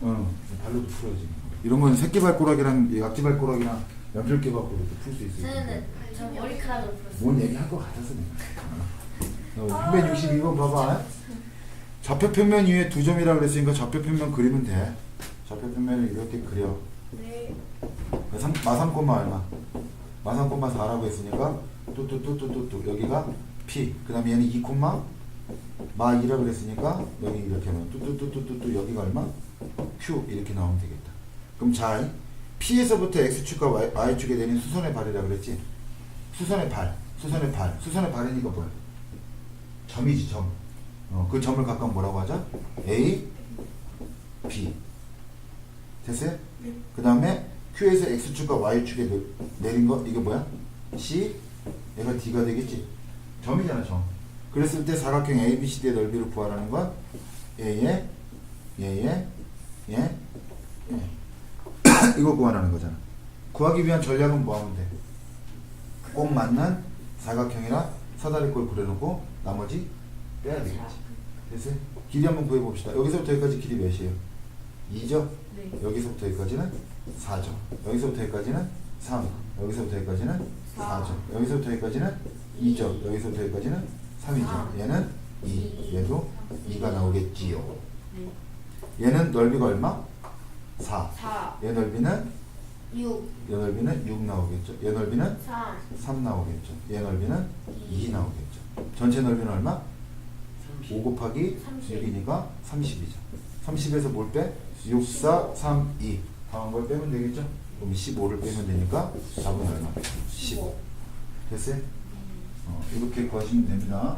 어, 발로도 풀어야지. 이런 건 새끼발가락이랑 약지발가락이랑 연필깨 갖고 이렇게 풀수 있어요. 저는 저 머리카락으로 풀었어요. 뭔 얘기 할것 같았어 내가. 어, 362번 봐봐. 좌표 평면 위에 두 점이라 그랬으니까 좌표 평면 그리면 돼. 좌표 평면을 이렇게 그려. 네. 마삼, 마삼콤마 얼마? 마삼콤마 4라고 했으니까 뚜뚜뚜뚜뚜뚜 여기가 P 그 다음에 얘는 2 콤마 마 2라 그랬으니까 여기 이렇게 하면 뚜뚜뚜뚜뚜뚜 여기가 얼마? Q 이렇게 나오면 되겠다 그럼 잘 P에서부터 X축과 y, Y축에 되는 수선의 발이라 그랬지? 수선의 발 수선의 발 수선의 발이니까 뭐야? 점이지 점 어, 그 점을 각각 뭐라고 하자? A, B 됐어요? 그 다음에 Q에서 X축과 Y축에 내- 내린 거 이게 뭐야? C 얘가 D가 되겠지 점이잖아 점 그랬을 때 사각형 ABCD의 넓이를 구하라는 건 얘의 얘의 얘, 얘 이거 구하라는 거잖아 구하기 위한 전략은 뭐 하면 돼? 꼭 맞는 사각형이랑 사다리꼴 그려놓고 나머지 빼야 되겠지 됐어요? 길이 한번 구해봅시다 여기서부터 여기까지 길이 몇이에요? 2죠? 네. 여기서부터 여기까지는 4죠. 여기서부터 여기까지는 3. 여기서부터 여기까지는 4죠. 여기서부터 여기까지는 2죠. 여기서부터 여기까지는 3이죠. 얘는 2. 얘도 2가 나오겠지요. 네. 얘는 넓이가 얼마? 4. 4, 얘 넓이는 6, 얘 넓이는 6 나오겠죠. 얘 넓이는 3, 3 나오겠죠. 얘 넓이는 2 나오겠죠. 전체 넓이는 얼마? 5 곱하기 30. 6이니까 30이죠. 30에서 뭘 빼? 6, 4, 3, 2. 다음 걸 빼면 되겠죠? 그럼 15를 빼면 되니까 답은 얼마? 15. 됐어요? 어, 이렇게 구하시면 됩니다.